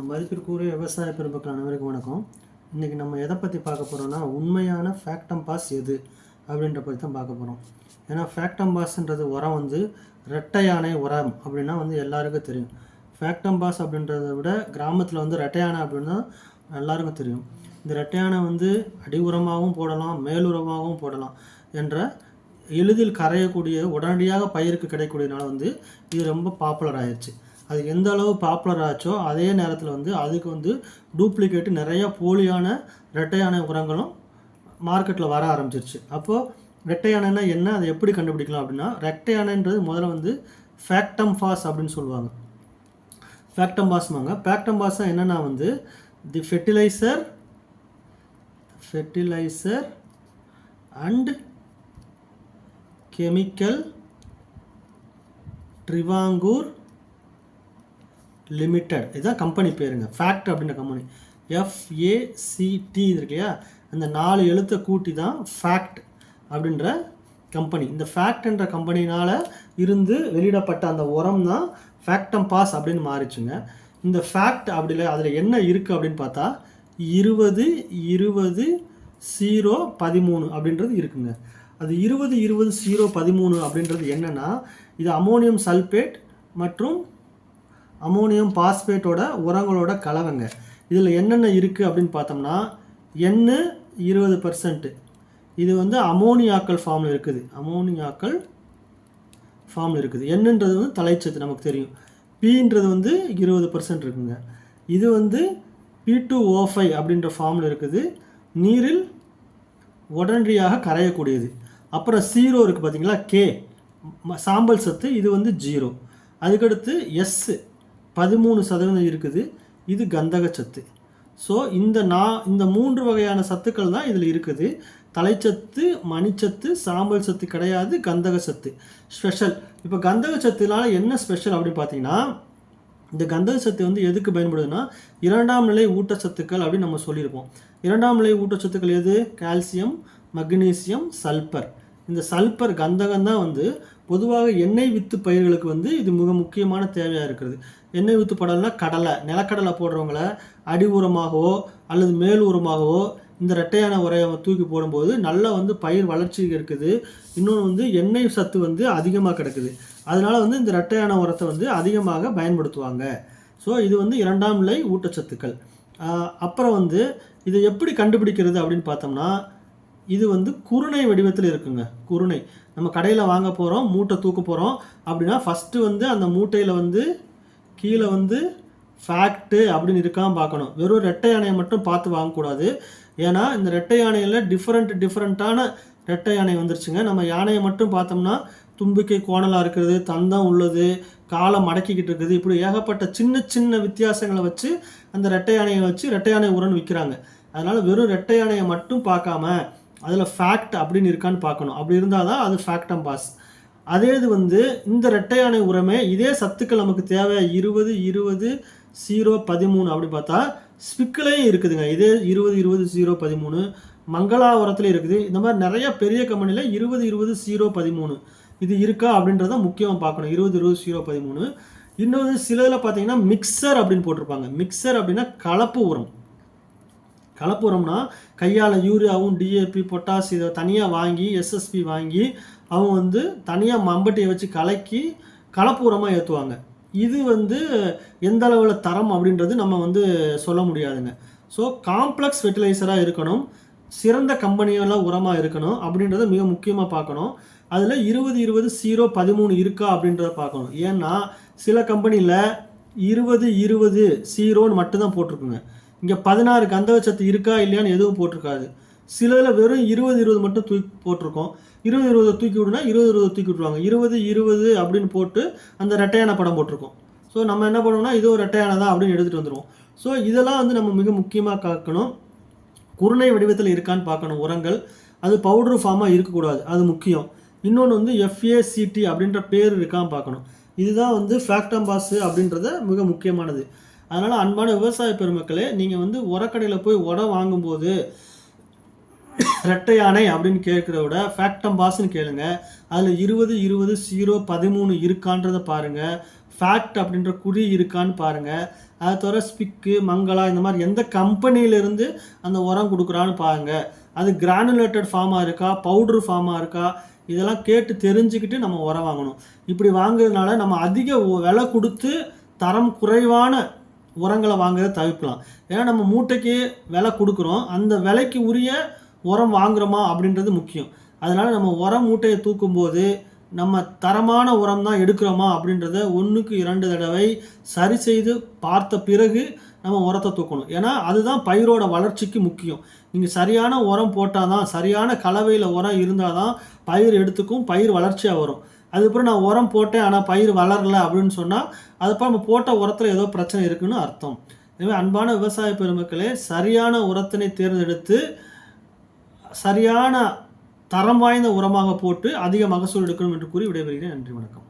மதிப்பிற்குரிய விவசாய பெருமக்கள் அனைவருக்கும் வணக்கம். இன்றைக்கி நம்ம எதை பற்றி பார்க்க போகிறோம்னா உண்மையான ஃபேக்டம் பாஸ் எது அப்படின்ற பற்றி தான் பார்க்க போகிறோம் ஏன்னா ஃபேக்டம் பாஸ்ன்றது உரம் வந்து ரெட்டை யானை உரம் அப்படின்னா வந்து எல்லாருக்கும் தெரியும். ஃபேக்டம் பாஸ் அப்படின்றத விட கிராமத்தில் வந்து ரெட்டை யானை அப்படின்னா எல்லாருக்கும் தெரியும். இந்த ரெட்டை யானை வந்து அடி உரமாகவும் போடலாம் மேலுரமாகவும் போடலாம் என்ற எளிதில் கரையக்கூடிய உடனடியாக பயிருக்கு கிடைக்கக்கூடியனால வந்து இது ரொம்ப பாப்புலர் ஆயிடுச்சு அது எந்த அளவு பாப்புலர் ஆச்சோ அதே நேரத்தில் வந்து அதுக்கு வந்து டூப்ளிகேட் நிறைய போலியான ரெட்டையான உரங்களும் மார்க்கெட்டில் வர ஆரம்பிச்சிருச்சு. அப்போது ரெட்டையானைன்னா என்ன? அதை எப்படி கண்டுபிடிக்கலாம் அப்படின்னா ரெட்டையானைன்றது முதல்ல வந்து ஃபேக்டம் ஃபாஸ் அப்படின்னு சொல்லுவாங்க. ஃபேக்டம் பாஸ்மாங்க ஃபேக்டம் பாஸ் என்னென்னா வந்து the fertilizer fertilizer and chemical Travancore limited இதுதான் கம்பெனி பேருங்க. ஃபேக்ட் அப்படின்ற கம்பெனி எஃப்ஏசிடி இருக்கு இல்லையா அந்த நாலு எழுத்தை கூட்டி தான் ஃபேக்ட் அப்படின்ற கம்பெனி இந்த ஃபேக்ட் என்ற கம்பெனினால் இருந்து வெளியிடப்பட்ட அந்த உரம் தான் ஃபேக்டம் பாஸ் அப்படின்னு மாறிச்சுங்க. இந்த ஃபேக்ட் அப்படி இல்லை அதில் என்ன இருக்குது அப்படின்னு பார்த்தா இருபது இருபது ஜீரோ பதிமூணு அப்படின்றது இருக்குங்க. அது இருபது இருபது ஜீரோ பதிமூணு அப்படின்றது என்னென்னா இது அமோனியம் சல்பேட் மற்றும் அமோனியம் பாஸ்பேட்டோட உரங்களோட கலவைங்க. இதில் என்னென்ன இருக்குது அப்படின்னு பார்த்தோம்னா எண்ணு இருபது பர்சன்ட்டு இது வந்து அமோனியாக்கள் ஃபார்மில் இருக்குது. அமோனியாக்கள் ஃபார்மில் இருக்குது. என்னன்றது வந்து தலைச்சத்து நமக்கு தெரியும். பீன்றது வந்து இருபது பர்சன்ட் இருக்குங்க. இது வந்து பி டூ ஓ ஃபைவ் அப்படின்ற ஃபார்மில் இருக்குது. நீரில் உடனடியாக கரையக்கூடியது. அப்புறம் சீரோ இருக்குது பார்த்தீங்களா கே சாம்பல் சத்து இது வந்து ஜீரோ அதுக்கடுத்து எஸ்ஸு பதிமூணு சதவீதம் இருக்குது. இது கந்தக சத்து. ஸோ இந்த நா இந்த மூன்று வகையான சத்துக்கள் தான் இதில் இருக்குது. தலைச்சத்து மணிச்சத்து சாம்பல் சத்து கிடையாது கந்தக சத்து. ஸ்பெஷல் இப்போ கந்தக சத்துனால என்ன ஸ்பெஷல் அப்படின்னு பார்த்தீங்கன்னா இந்த கந்தக சத்து வந்து எதுக்கு பயன்படுதுன்னா இரண்டாம் நிலை ஊட்டச்சத்துக்கள் அப்படின்னு நம்ம சொல்லியிருப்போம். இரண்டாம் நிலை ஊட்டச்சத்துக்கள் எது? கால்சியம் மக்னீசியம் சல்பர் இந்த சல்பர் கந்தகம் தான் வந்து பொதுவாக எண்ணெய் வித்து பயிர்களுக்கு வந்து இது மிக முக்கியமான தேவையாக இருக்கிறது. எண்ணெய் வித்து படம்னா கடலை நிலக்கடலை போடுறவங்கள அடி உரமாகவோ அல்லது மேல் உரமாகவோ இந்த ரெட்டையான உரையை தூக்கி போடும்போது நல்லா வந்து பயிர் வளர்ச்சி இருக்குது. இன்னொன்று வந்து எண்ணெய் சத்து வந்து அதிகமாக கிடக்குது. அதனால் வந்து இந்த ரெட்டையான உரத்தை வந்து அதிகமாக பயன்படுத்துவாங்க. ஸோ இது வந்து இரண்டாம் நிலை ஊட்டச்சத்துக்கள். அப்புறம் வந்து இதை எப்படி கண்டுபிடிக்கிறது அப்படின்னு பார்த்தோம்னா இது வந்து குருணை வடிவத்தில் இருக்குங்க. குருணை. நம்ம கடையில் வாங்க போகிறோம் மூட்டை தூக்க போகிறோம் அப்படின்னா ஃபஸ்ட்டு வந்து அந்த மூட்டையில் வந்து கீழே வந்து ஃபேக்ட்டு அப்படின்னு இருக்காமல் பார்க்கணும். வெறும் ரெட்டை யானையை மட்டும் பார்த்து வாங்கக்கூடாது. ஏன்னா இந்த ரெட்டை யானையில் டிஃப்ரெண்ட் டிஃப்ரெண்ட்டான ரெட்டை யானை வந்துருச்சுங்க. நம்ம யானையை மட்டும் பார்த்தோம்னா தும்பிக்கை கோணலாக இருக்கிறது தந்தம் உள்ளது காலை மடக்கிக்கிட்டு இருக்குது. இப்படி ஏகப்பட்ட சின்ன சின்ன வித்தியாசங்களை வச்சு அந்த ரெட்டை யானையை வச்சு ரெட்டை யானை உரன் விற்கிறாங்க அதனால் வெறும் ரெட்டை யானையை மட்டும் பார்க்காம அதில் ஃபேக்ட் அப்படின்னு இருக்கான்னு பார்க்கணும். அப்படி இருந்தால் தான் அது ஃபேக்டம் பாஸ் அதே இது வந்து இந்த ரெட்டையானை உரமே இதே சத்துக்கள் நமக்கு தேவை. இருபது இருபது ஜீரோ பதிமூணு அப்படி பார்த்தா ஸ்பிக்கிலையும் இருக்குதுங்க. இதே இருபது இருபது ஜீரோ பதிமூணு மங்களா உரத்துலையும் இருக்குது. இந்த மாதிரி நிறைய பெரிய கம்பெனியில் இருபது இருபது ஜீரோ பதிமூணு இது இருக்கா அப்படின்றத முக்கியமாக பார்க்கணும். இருபது இருபது ஜீரோ பதிமூணு. இன்னொரு சிலதில் பார்த்தீங்கன்னா மிக்சர் அப்படின்னு போட்டிருப்பாங்க. மிக்சர் அப்படின்னா கலப்பு உரம். கலப்புரம்னா கையால் யூரியாவும் டிஏபி பொட்டாஸ் இதை தனியாக வாங்கி எஸ்எஸ்பி வாங்கி அவங்க வந்து தனியாக மம்பட்டியை வச்சு கலக்கி கலப்பு உரமாக ஏற்றுவாங்க இது வந்து எந்த அளவில் தரம் அப்படின்றது நம்ம வந்து சொல்ல முடியாதுங்க. ஸோ காம்ப்ளெக்ஸ் ஃபெர்டிலைசராக இருக்கணும். சிறந்த கம்பெனியெல்லாம் உரமாக இருக்கணும் அப்படின்றத மிக முக்கியமாக பார்க்கணும். அதில் இருபது இருபது ஜீரோ பதிமூணு இருக்கா அப்படின்றத பார்க்கணும். ஏன்னா சில கம்பெனியில் இருபது இருபது ஜீரோன்னு மட்டும்தான் போட்டிருக்குங்க. இங்கே பதினாறு கந்தகச்சத்து இருக்கா இல்லையான்னு எதுவும் போட்டிருக்காது. சிலதில் வெறும் இருபது இருபது மட்டும் தூக்கி போட்டிருக்கோம். இருபது இருபது தூக்கி விடுனா இருபது இருபது தூக்கி விட்ருவாங்க இருபது இருபது அப்படின்னு போட்டு அந்த ரெட்டையான படம் போட்டிருக்கோம். ஸோ நம்ம என்ன பண்ணுவோம்னா இது ரெட்டையான தான் அப்படின்னு எடுத்துகிட்டு வந்துடுவோம் ஸோ இதெல்லாம் வந்து நம்ம மிக முக்கியமாக காக்கணும். குருணை வடிவத்தில் இருக்கான்னு பார்க்கணும் உரங்கள். அது பவுடர் ஃபார்மாக இருக்கக்கூடாது. அது முக்கியம். இன்னொன்று வந்து எஃப்ஏசிடி அப்படின்ற பேர் இருக்கான்னு பார்க்கணும். இதுதான் வந்து ஃபேக்டம்பாஸ் அப்படின்றத மிக முக்கியமானது. அதனால் அன்பான விவசாய பெருமக்களே நீங்கள் வந்து உரக்கடையில் போய் உரம் வாங்கும்போது ரெட்டை யானை அப்படின்னு கேட்குறத விட ஃபேக்டம் பாஸ்ன்னு கேளுங்க. அதில் இருபது இருபது ஜீரோ பதிமூணு இருக்கான்றதை பாருங்கள் ஃபேக்ட் அப்படின்ற குறி இருக்கான்னு பாருங்கள் அதை தவிர ஸ்பிக்கு மங்களா இந்த மாதிரி எந்த கம்பெனியிலேருந்து அந்த உரம் கொடுக்குறான்னு பாருங்கள் அது கிரானுலேட்டட் ஃபார்மாக இருக்கா பவுட்ரு ஃபார்மாக இருக்கா இதெல்லாம் கேட்டு தெரிஞ்சுக்கிட்டு நம்ம உரம் வாங்கணும். இப்படி வாங்குறதுனால நம்ம அதிக விலை கொடுத்து தரம் குறைவான உரங்களை வாங்குறத தவிர்க்கலாம். ஏன்னா நம்ம மூட்டைக்கு விலை கொடுக்குறோம். அந்த விலைக்கு உரிய உரம் வாங்குறோமா அப்படின்றது முக்கியம். அதனால் நம்ம உரம் மூட்டையை தூக்கும்போது நம்ம தரமான உரம் தான் எடுக்கிறோமா அப்படின்றத ஒன்றுக்கு இரண்டு தடவை சரி செய்து பார்த்த பிறகு நம்ம உரத்தை தூக்கணும். ஏன்னா அதுதான் பயிரோட வளர்ச்சிக்கு முக்கியம். நீங்கள் சரியான உரம் போட்டால் தான் சரியான கலவையில் உரம் இருந்தால் தான் பயிர் எடுத்துக்கும் பயிர் வளர்ச்சியாக வரும். அதுக்கப்புறம் நான் உரம் போட்டேன் ஆனால் பயிர் வளரல அப்படின்னு சொன்னால் அதுப்போ நம்ம போட்ட உரத்தில் ஏதோ பிரச்சனை இருக்குன்னு அர்த்தம். எனவே அன்பான விவசாய பெருமக்களே சரியான உரத்தினை தேர்ந்தெடுத்து சரியான தரம் வாய்ந்த உரமாக போட்டு அதிக மகசூல் எடுக்கணும் என்று கூறி விடைபெறுகிறேன். நன்றி வணக்கம்.